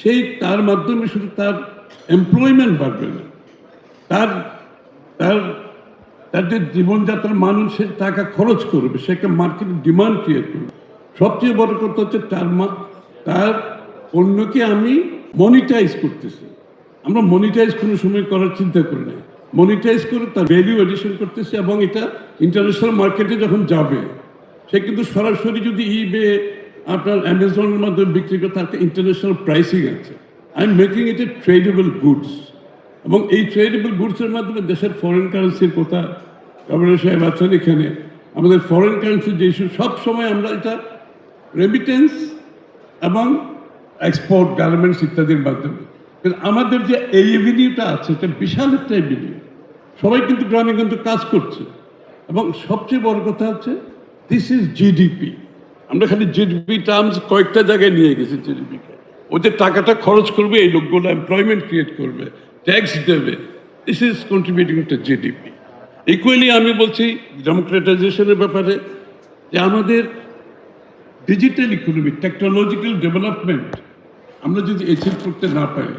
সেই তার মাধ্যমে শুধু তার এমপ্লয়মেন্ট বাড়বে না। তার তার তার যে জীবনযাত্রার মানুষ সে টাকা খরচ করবে, সে একটা মার্কেট ডিমান্ড ক্রিয়েট করবে। সবচেয়ে বড় কথা হচ্ছে তার মা, তার পণ্যকে আমি মনিটাইজ করতেছি। আমরা মনিটাইজ কোনো সময় করার চিন্তা করি না। মনিটাইজ করে তার ভ্যালু এডিশন করতেছি এবং এটা ইন্টারন্যাশনাল মার্কেটে যখন যাবে, সে কিন্তু সরাসরি যদি ইবে আপনার অ্যামাজনের মাধ্যমে বিক্রি করে একটা ইন্টারন্যাশনাল প্রাইসিং আছে। I am making it a tradable goods এবং এই ট্রেডেবল গুডসের মাধ্যমে দেশের ফরেন কারেন্সির কথা গভর্নর সাহেব আছেন এখানে। আমাদের ফরেন কারেন্সির যে ইস্যু সবসময় আমরা এটা রেমিটেন্স এবং এক্সপোর্ট গার্মেন্টস ইত্যাদির মাধ্যমে। কিন্তু আমাদের যে এই এভিনিউটা আছে, এটা বিশাল একটা এভিনিউ সবাই কিন্তু গ্রামে কিন্তু কাজ করছে। এবং সবচেয়ে বড় কথা হচ্ছে দিস ইজ জিডিপি আমরা খালি জিডিপি টার্মস কয়েকটা জায়গায় নিয়ে গেছি জিডিপিকে ওদের টাকাটা খরচ করবে, এই লোকগুলো এমপ্লয়মেন্ট ক্রিয়েট করবে ট্যাক্স দেবে। This is contributing to GDP equally আমি বলছি ডেমোক্রেটাইজেশনের ব্যাপারে যে আমাদের ডিজিটাল ইকোনমি টেকনোলজিক্যাল ডেভেলপমেন্ট আমরা যদি অ্যাচিভ করতে না পারি,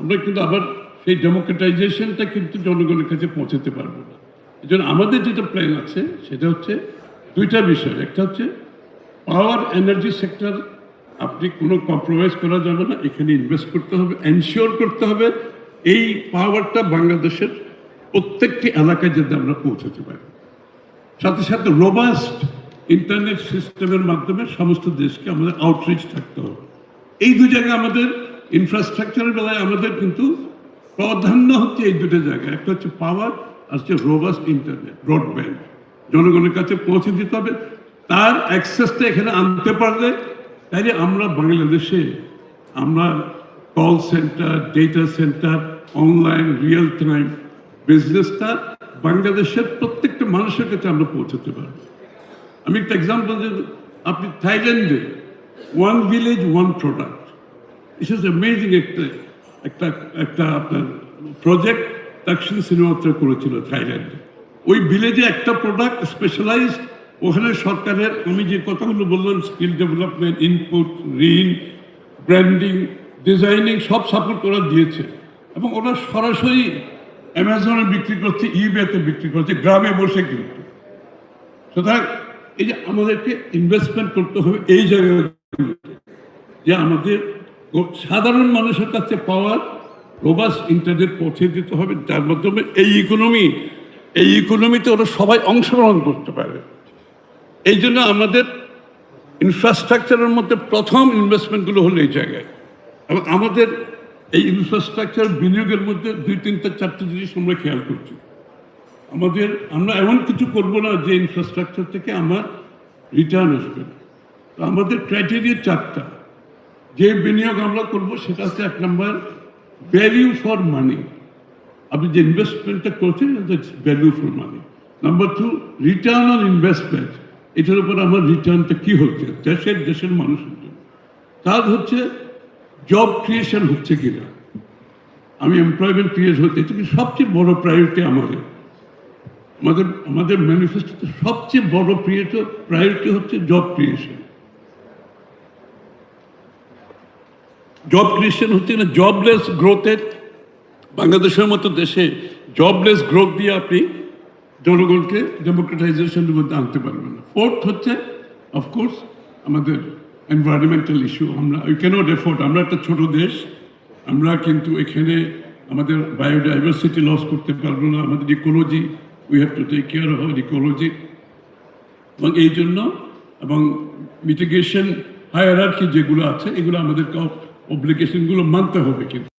আমরা কিন্তু আবার সেই ডেমোক্রেটাইজেশনটা কিন্তু জনগণের কাছে পৌঁছাতে পারব না। এই আমাদের যেটা প্ল্যান আছে, সেটা হচ্ছে দুইটা বিষয়। একটা হচ্ছে পাওয়ার এনার্জি সেক্টর, আপনি কোনো কম্প্রোমাইজ করা যাবে না, এখানে ইনভেস্ট করতে হবে এনশিওর করতে হবে, এই পাওয়ারটা বাংলাদেশের প্রত্যেকটি এলাকায় যাতে আমরা পৌঁছাতে পারি। সাথে সাথে রোবাস্ট ইন্টারনেট সিস্টেমের মাধ্যমে সমস্ত দেশকে আমাদের আউটরিচ থাকতে হবে। এই দু জায়গায় আমাদের ইনফ্রাস্ট্রাকচারের বেলায় আমাদের কিন্তু প্রাধান্য হচ্ছে এই দুটো জায়গায়। একটা হচ্ছে পাওয়ার আর হচ্ছে রোবাস্ট ইন্টারনেট ব্রডব্যান্ড জনগণের কাছে পৌঁছে দিতে হবে। তার অ্যাক্সেসটা এখানে আনতে পারলে তাইলে আমরা বাংলাদেশে, আমরা call center data center online real time বিজনেসটা বাংলাদেশের প্রত্যেকটা মানুষের কাছে আমরা পৌঁছাতে পারব। আমি একটা এক্সাম্পল যে আপনি থাইল্যান্ডে one village one product is is amazing একটা একটা একটা আপনার প্রজেক্ট দক্ষিণ সিনেমাত্রা করেছিল থাইল্যান্ডে ওই ভিলেজে একটা প্রোডাক্ট স্পেশালাইজ ওখানে সরকারের আমি যে কথাগুলো বললাম স্কিল ডেভেলপমেন্ট ইনপুট ঋণ ব্র্যান্ডিং ডিজাইনিং সব সাপোর্ট ওরা দিয়েছে। এবং ওরা সরাসরি অ্যামাজনে বিক্রি করছে ইবেতে বিক্রি করছে, গ্রামে বসে কিন্তু। সুতরাং এই যে আমাদেরকে ইনভেস্টমেন্ট করতে হবে এই জায়গাগুলোতে। যে আমাদের সাধারণ মানুষের কাছে পাওয়ার রোবাস ইন্টারনেট পৌঁছে দিতে হবে। যার মাধ্যমে এই ইকোনমি এই ইকোনমিতে ওরা সবাই অংশগ্রহণ করতে পারে। এই জন্য আমাদের ইনফ্রাস্ট্রাকচারের মধ্যে প্রথম ইনভেস্টমেন্টগুলো হলো এই জায়গায়। এবং আমাদের এই ইনফ্রাস্ট্রাকচার বিনিয়োগের মধ্যে দুই তিনটা চারটে জিনিস আমরা খেয়াল করছি। আমাদের, আমরা এমন কিছু করব না যে ইনফ্রাস্ট্রাকচার থেকে আমার রিটার্ন আসবে তো আমাদের ক্রাইটেরিয়া চারটা। যে বিনিয়োগ আমরা করব সেটা হচ্ছে এক নম্বর ভ্যালিউ ফর মানি আপনি যে ইনভেস্টমেন্টটা করছেন value for money number two return on investment এটার উপর আমার রিটার্নটা কি হচ্ছে? দেশের দেশের মানুষের জন্য। তার হচ্ছে জব ক্রিয়েশন হচ্ছে কিনা। আমি এমপ্লয়মেন্ট ক্রিয়েট হতে এটা সবচেয়ে বড় প্রায়োরিটি আমাদের। আমাদের আমাদের ম্যানিফেস্টোতে সবচেয়ে বড় প্রিয়টো প্রায়োরিটি হচ্ছে জব ক্রিয়েশন জব ক্রিয়েশন হচ্ছে না জবলেস গ্রোথের বাংলাদেশের মতো দেশে জবলেস গ্রোথ দিয়ে আপনি জনগণকে ডেমোক্রেটাইজেশনের মধ্যে আনতে পারবে না। ফোর্থ হচ্ছে অফকোর্স আমাদের এনভায়রনমেন্টাল ইস্যু আমরা উই ক্যানট এফোর্ড আমরা একটা ছোট দেশ, আমরা কিন্তু এখানে আমাদের বায়োডাইভার্সিটি লস করতে পারব না। আমাদের ecology we have to take care of our ecology এবং এই জন্য, এবং মিটিগেশন হায়ারার্কি যেগুলো আছে, এগুলো আমাদেরকে অব্লিগেশনগুলো মানতে হবে কিন্তু।